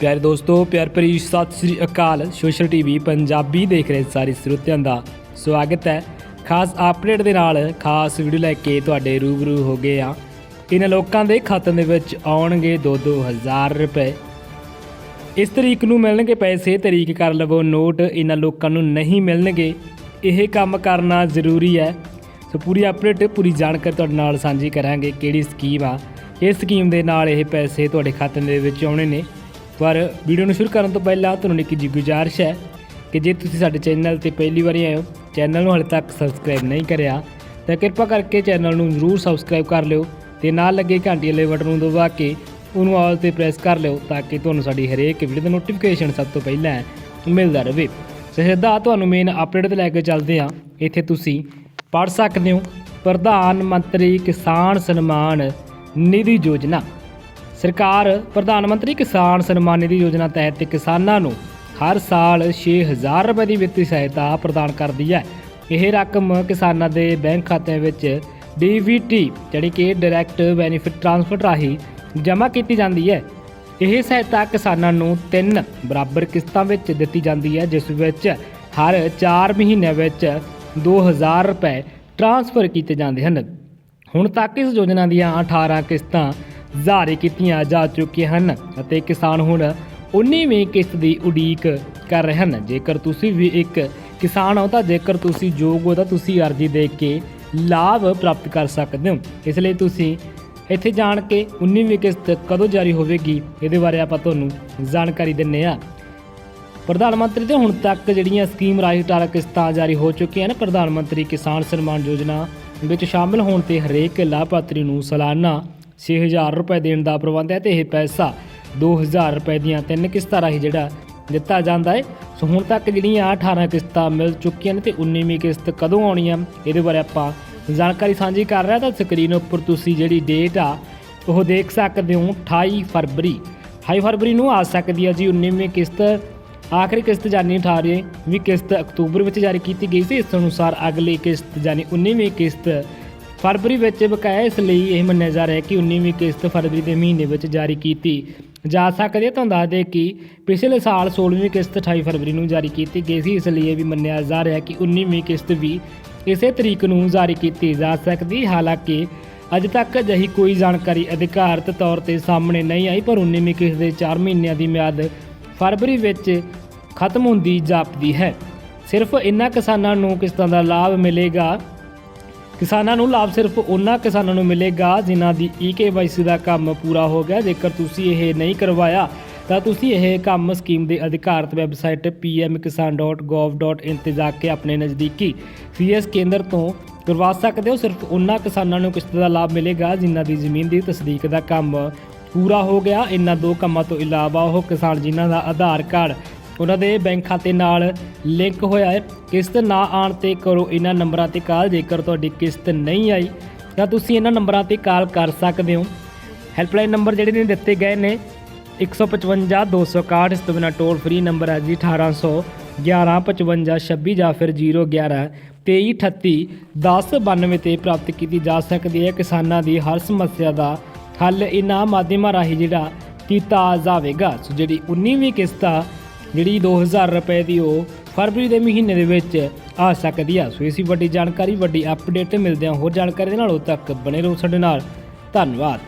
ਪਿਆਰੇ ਦੋਸਤੋ, ਪਿਆਰ ਭਰੀ ਸਤਿ ਸ੍ਰੀ ਅਕਾਲ। ਸੋਸ਼ਲ ਟੀਵੀ ਪੰਜਾਬੀ ਦੇਖ ਰਹੇ ਸਾਰੇ ਸਰੋਤਿਆਂ ਦਾ ਸਵਾਗਤ ਹੈ। ਖਾਸ ਅਪਡੇਟ ਦੇ ਨਾਲ ਖਾਸ ਵੀਡੀਓ ਲੈ ਕੇ ਤੁਹਾਡੇ ਰੂਬਰੂ ਹੋ ਗਏ ਆ ਇਹਨਾਂ ਲੋਕਾਂ ਦੇ ਖਾਤਿਆਂ ਦੇ ਵਿੱਚ ਆਉਣਗੇ 2-2000 ਰੁਪਏ। ਇਸ ਤਰੀਕ ਨੂੰ ਮਿਲਣਗੇ ਪੈਸੇ, ਤਰੀਕ ਕਰ ਲਵੋ ਨੋਟ। ਇਹਨਾਂ ਲੋਕਾਂ ਨੂੰ ਨਹੀਂ ਮਿਲਣਗੇ। ਇਹ ਕੰਮ ਕਰਨਾ ਜ਼ਰੂਰੀ ਹੈ। ਸੋ ਪੂਰੀ ਅਪਡੇਟ, ਪੂਰੀ ਜਾਣਕਾਰੀ ਤੁਹਾਡੇ ਨਾਲ ਸਾਂਝੀ ਕਰਾਂਗੇ ਕਿਹੜੀ ਸਕੀਮ ਆ। ਇਸ ਸਕੀਮ ਦੇ ਨਾਲ ਇਹ ਪੈਸੇ ਤੁਹਾਡੇ ਖਾਤੇ ਦੇ ਵਿੱਚ ਆਉਣੇ ਨੇ। ਪਰ ਵੀਡੀਓ ਨੂੰ ਸ਼ੁਰੂ ਕਰਨ ਤੋਂ ਪਹਿਲਾਂ ਤੁਹਾਨੂੰ ਇੱਕ ਜੀ ਗੁਜ਼ਾਰਿਸ਼ ਹੈ ਕਿ ਜੇ ਤੁਸੀਂ ਸਾਡੇ ਚੈਨਲ ਤੇ ਪਹਿਲੀ ਵਾਰੀ ਆਏ ਹੋ, ਚੈਨਲ ਨੂੰ ਹਾਲੇ ਤੱਕ ਸਬਸਕ੍ਰਾਈਬ ਨਹੀਂ ਕਰਿਆ, ਤਾਂ ਕਿਰਪਾ ਕਰਕੇ ਚੈਨਲ ਨੂੰ ਜ਼ਰੂਰ ਸਬਸਕ੍ਰਾਈਬ ਕਰ ਲਿਓ ਤੇ ਨਾਲ ਲੱਗੇ ਘੰਟੀ ਵਾਲੇ ਬਟਨ ਨੂੰ ਦਬਾ ਕੇ ਉਹਨੂੰ ਆਲ ਤੇ ਪ੍ਰੈਸ ਕਰ ਲਿਓ ਤਾਂ ਕਿ ਤੁਹਾਨੂੰ ਸਾਡੀ ਹਰੇਕ ਵੀਡੀਓ ਦਾ ਨੋਟੀਫਿਕੇਸ਼ਨ ਸਭ ਤੋਂ ਪਹਿਲਾਂ ਮਿਲਦਾ ਰਹੇ। ਸਿੱਧਾ ਤੁਹਾਨੂੰ ਮੇਨ ਅਪਡੇਟ ਤੇ ਲੈ ਕੇ ਚੱਲਦੇ ਹਾਂ। ਇੱਥੇ ਤੁਸੀਂ ਪੜ ਸਕਦੇ ਹੋ, ਪ੍ਰਧਾਨ ਮੰਤਰੀ ਕਿਸਾਨ ਸਨਮਾਨ ਨਿਧੀ ਯੋਜਨਾ। ਸਰਕਾਰ ਪ੍ਰਧਾਨ ਮੰਤਰੀ ਕਿਸਾਨ ਸਨਮਾਨ ਨਿਧੀ ਯੋਜਨਾ ਤਹਿਤ ਕਿਸਾਨਾਂ ਨੂੰ ਹਰ ਸਾਲ 6000 ਰੁਪਏ ਦੀ ਵਿੱਤੀ ਸਹਾਇਤਾ ਪ੍ਰਦਾਨ ਕਰਦੀ ਹੈ। ਇਹ ਰਕਮ ਕਿਸਾਨਾਂ ਦੇ ਬੈਂਕ ਖਾਤਿਆਂ ਵਿੱਚ ਡੀਵੀਟੀ ਜਿਹੜੀ ਕਿ ਡਾਇਰੈਕਟ ਬੈਨੀਫਿਟ ਟ੍ਰਾਂਸਫਰ ਰਾਹੀਂ ਜਮ੍ਹਾਂ ਕੀਤੀ ਜਾਂਦੀ ਹੈ। ਇਹ ਸਹਾਇਤਾ ਕਿਸਾਨਾਂ ਨੂੰ ਤਿੰਨ ਬਰਾਬਰ ਕਿਸ਼ਤਾਂ ਵਿੱਚ ਦਿੱਤੀ ਜਾਂਦੀ ਹੈ, ਜਿਸ ਵਿੱਚ ਹਰ 4 ਮਹੀਨਿਆਂ ਵਿੱਚ 2000 ਰੁਪਏ ਟ੍ਰਾਂਸਫਰ ਕੀਤੇ ਜਾਂਦੇ ਹਨ। ਹੁਣ ਤੱਕ ਇਸ ਯੋਜਨਾ ਦੀਆਂ 18 ਕਿਸ਼ਤਾਂ ਜਾਰੀ ਕੀਤੀਆਂ ਜਾ ਚੁੱਕੀਆਂ ਹਨ ਅਤੇ ਕਿਸਾਨ ਹੁਣ 19ਵੀਂ ਕਿਸ਼ਤ ਦੀ ਉਡੀਕ ਕਰ ਰਹੇ ਹਨ। ਜੇਕਰ ਤੁਸੀਂ ਵੀ ਇੱਕ ਕਿਸਾਨ ਹੋ ਤਾਂ ਜੇਕਰ ਤੁਸੀਂ ਯੋਗ ਹੋ ਤਾਂ ਤੁਸੀਂ ਅਰਜ਼ੀ ਦੇ ਕੇ ਲਾਭ ਪ੍ਰਾਪਤ ਕਰ ਸਕਦੇ ਹੋ। ਇਸ ਲਈ ਤੁਸੀਂ ਇੱਥੇ ਜਾਣ ਕੇ 19ਵੀਂ ਕਿਸ਼ਤ ਕਦੋਂ ਜਾਰੀ ਹੋਵੇਗੀ ਇਹਦੇ ਬਾਰੇ ਆਪਾਂ ਤੁਹਾਨੂੰ ਜਾਣਕਾਰੀ ਦਿੰਨੇ ਆ ਪ੍ਰਧਾਨ ਮੰਤਰੀ ਦੇ ਹੁਣ ਤੱਕ ਜਿਹੜੀਆਂ ਸਕੀਮ ਰਾਹੀਂ 18 ਕਿਸ਼ਤਾਂ ਜਾਰੀ ਹੋ ਚੁੱਕੀਆਂ ਨੇ ਪ੍ਰਧਾਨ ਮੰਤਰੀ ਕਿਸਾਨ ਸਨਮਾਨ ਯੋਜਨਾ ਵਿੱਚ ਸ਼ਾਮਲ ਹੋਣ ਤੇ ਹਰੇਕ ਲਾਭਪਾਤਰੀ ਨੂੰ ਸਾਲਾਨਾ 6000 ਰੁਪਏ ਦੇਣ ਦਾ ਪ੍ਰਬੰਧ ਹੈ ਤੇ ਇਹ ਪੈਸਾ 2000 ਰੁਪਏ ਦੀਆਂ ਤਿੰਨ ਕਿਸ਼ਤਾਂ ਰਾਹੀਂ ਜਿਹੜਾ ਦਿੱਤਾ ਜਾਂਦਾ ਹੈ। ਸੋ ਹੁਣ ਤੱਕ ਜਿਹੜੀਆਂ 18 ਕਿਸ਼ਤਾਂ ਮਿਲ ਚੁੱਕੀਆਂ ਨੇ ਤੇ 19ਵੀਂ ਕਿਸ਼ਤ ਕਦੋਂ ਆਉਣੀ ਆ, ਇਹਦੇ ਬਾਰੇ ਆਪਾਂ ਜਾਣਕਾਰੀ ਸਾਂਝੀ ਕਰ ਰਿਹਾ ਤਾਂ ਸਕਰੀਨ ਉੱਪਰ ਤੁਸੀਂ ਜਿਹੜੀ ਡੇਟ ਆ, ਉਹ ਦੇਖ ਸਕਦੇ ਹੋ 28 ਫਰਵਰੀ। 28 ਫਰਵਰੀ ਨੂੰ ਆ ਸਕਦੀ ਹੈ ਜੀ 19ਵੀਂ ਕਿਸ਼ਤ। ਆਖਰੀ ਕਿਸ਼ਤ ਜਾਨੀ 18 ਵੀ ਕਿਸ਼ਤ ਅਕਤੂਬਰ ਵਿੱਚ ਜਾਰੀ ਕੀਤੀ ਗਈ ਸੀ। ਇਸ ਅਨੁਸਾਰ ਅਗਲੀ ਕਿਸ਼ਤ ਜਾਨੀ 19ਵੀਂ ਕਿਸ਼ਤ ਫਰਵਰੀ ਵਿੱਚ ਬਕਾਇਆ ਇਸ ਲਈ ਇਹ ਮੰਨਿਆ ਜਾ ਰਿਹਾ ਹੈ ਕਿ 19ਵੀਂ ਕਿਸ਼ਤ ਫਰਵਰੀ ਦੇ ਮਹੀਨੇ ਵਿੱਚ ਜਾਰੀ ਕੀਤੀ ਜਾ ਸਕਦੀ ਹੈ। ਤੁਹਾਨੂੰ ਦੱਸ ਦੇ ਕਿ ਪਿਛਲੇ ਸਾਲ 16ਵੀਂ ਕਿਸ਼ਤ 28 ਫਰਵਰੀ ਨੂੰ ਜਾਰੀ ਕੀਤੀ ਗਈ ਸੀ। ਇਸ ਲਈ ਇਹ ਵੀ ਮੰਨਿਆ ਜਾ ਰਿਹਾ ਹੈ ਕਿ 19ਵੀਂ ਕਿਸ਼ਤ ਵੀ ਇਸੇ ਤਰੀਕ ਨੂੰ ਜਾਰੀ ਕੀਤੀ ਜਾ ਸਕਦੀ ਹਾਲਾਂਕਿ ਅਜੇ ਤੱਕ ਅਜਿਹੀ ਕੋਈ ਜਾਣਕਾਰੀ ਅਧਿਕਾਰਤ ਤੌਰ ਤੇ ਸਾਹਮਣੇ ਨਹੀਂ ਆਈ, ਪਰ 19ਵੀਂ ਕਿਸ਼ਤ ਦੇ 4 ਮਹੀਨਿਆਂ ਦੀ ਮਿਆਦ ਫਰਵਰੀ ਵਿੱਚ ਖਤਮ ਹੁੰਦੀ ਜਾਪਦੀ ਹੈ। ਸਿਰਫ ਇਨ੍ਹਾਂ ਕਿਸਾਨਾਂ ਨੂੰ ਕਿਸ਼ਤਾਂ ਦਾ ਲਾਭ ਮਿਲੇਗਾ ਕਿਸਾਨਾਂ ਨੂੰ ਲਾਭ ਸਿਰਫ ਉਹਨਾਂ ਕਿਸਾਨਾਂ ਨੂੰ ਮਿਲੇਗਾ ਜਿਨ੍ਹਾਂ ਦੀ ਈਕੇਵਾਈਸੀ ਦਾ ਕੰਮ ਪੂਰਾ ਹੋ ਗਿਆ। ਜੇਕਰ ਤੁਸੀਂ ਇਹ ਨਹੀਂ ਕਰਵਾਇਆ, ਤਾਂ ਤੁਸੀਂ ਇਹ ਕੰਮ ਸਕੀਮ ਦੇ ਅਧਿਕਾਰਤ ਵੈਬਸਾਈਟ pmkisan.gov.in ਤੇ ਜਾ ਕੇ ਆਪਣੇ ਨਜ਼ਦੀਕੀ ਸੀਐਸ ਕੇਂਦਰ ਤੋਂ ਕਰਵਾ ਸਕਦੇ ਹੋ। ਸਿਰਫ ਉਹਨਾਂ ਕਿਸਾਨਾਂ ਨੂੰ ਕਿਸ਼ਤ ਦਾ ਲਾਭ ਮਿਲੇਗਾ ਜਿਨ੍ਹਾਂ ਦੀ ਜ਼ਮੀਨ ਦੀ ਤਸਦੀਕ ਦਾ ਕੰਮ ਪੂਰਾ ਹੋ ਗਿਆ। ਇਹਨਾਂ ਦੋ ਕੰਮਾਂ ਤੋਂ ਇਲਾਵਾ ਉਹ ਕਿਸਾਨ ਜਿਨ੍ਹਾਂ ਦਾ ਆਧਾਰ ਕਾਰਡ ਉਹਨਾਂ ਦੇ ਬੈਂਕ ਖਾਤੇ ਨਾਲ ਲਿੰਕ ਹੋਇਆ ਹੈ। ਕਿਸ਼ਤ ਨਾ ਆਉਣ ਤੇ ਕਰੋ ਇਹਨਾਂ ਨੰਬਰਾਂ ਤੇ ਕਾਲ। ਜੇਕਰ ਤੁਹਾਡੀ ਕਿਸ਼ਤ ਨਹੀਂ ਆਈ, ਤਾਂ ਤੁਸੀਂ ਇਹਨਾਂ ਨੰਬਰਾਂ ਤੇ ਕਾਲ ਕਰ ਸਕਦੇ ਹੋ। ਹੈਲਪਲਾਈਨ ਨੰਬਰ ਜਿਹੜੇ ਨੇ ਦਿੱਤੇ ਗਏ ਨੇ 155 261 ਇਸ ਤੋਂ ਬਿਨਾ ਟੋਲ ਫ੍ਰੀ ਨੰਬਰ ਹੈ ਜੀ 1800 11 55 26 ਜਾਂ ਫਿਰ 011 23 38 1092 ਤੇ ਪ੍ਰਾਪਤ ਕੀਤੀ ਜਾ ਸਕਦੀ ਹੈ। ਕਿਸਾਨਾਂ ਦੀ ਹਰ ਸਮੱਸਿਆ ਦਾ ਹੱਲ ਇਹਨਾਂ ਮਾਧਿਅਮਾਂ ਰਾਹੀਂ ਜਿਹੜਾ ਕੀਤਾ ਜਾਵੇਗਾ। ਸੋ ਜਿਹੜੀ 19ਵੀਂ ਕਿਸ਼ਤ ਆ ਜਿਹੜੀ 2000 ਰੁਪਏ ਦੀ ਉਹ ਫਰਵਰੀ ਦੇ ਮਹੀਨੇ ਦੇ ਵਿੱਚ ਆ ਸਕਦੀ ਆ। ਸੋ ਇਸੀ ਵੱਡੀ ਜਾਣਕਾਰੀ, ਵੱਡੀ ਅਪਡੇਟ ਮਿਲਦੇ ਹਾਂ। ਹੋਰ ਜਾਣਕਾਰੀ ਦੇ ਨਾਲ ਉਦੋਂ ਤੱਕ ਬਣੇ ਰਹੋ ਸਾਡੇ ਨਾਲ। ਧੰਨਵਾਦ।